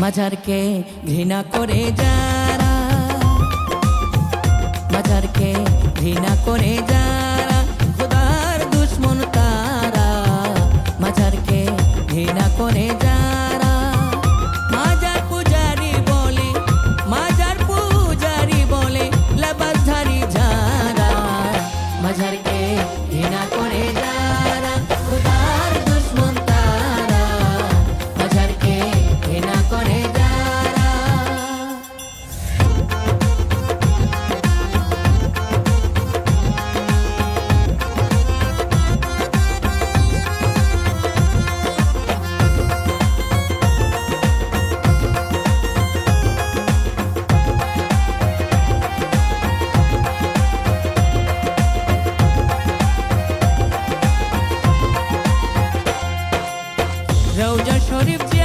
মাঝারকে ঘৃণা করে যারা মাঝারকে ঘৃণা করে যারা। রৌজা শরীফ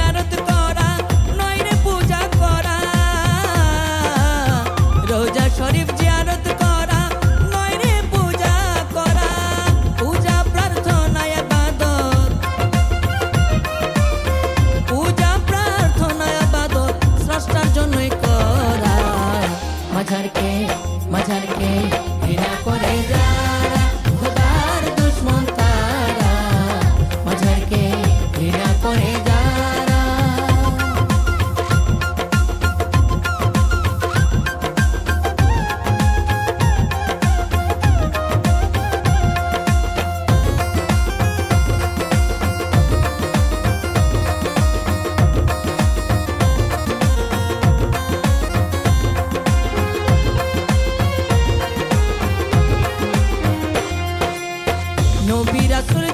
ya sur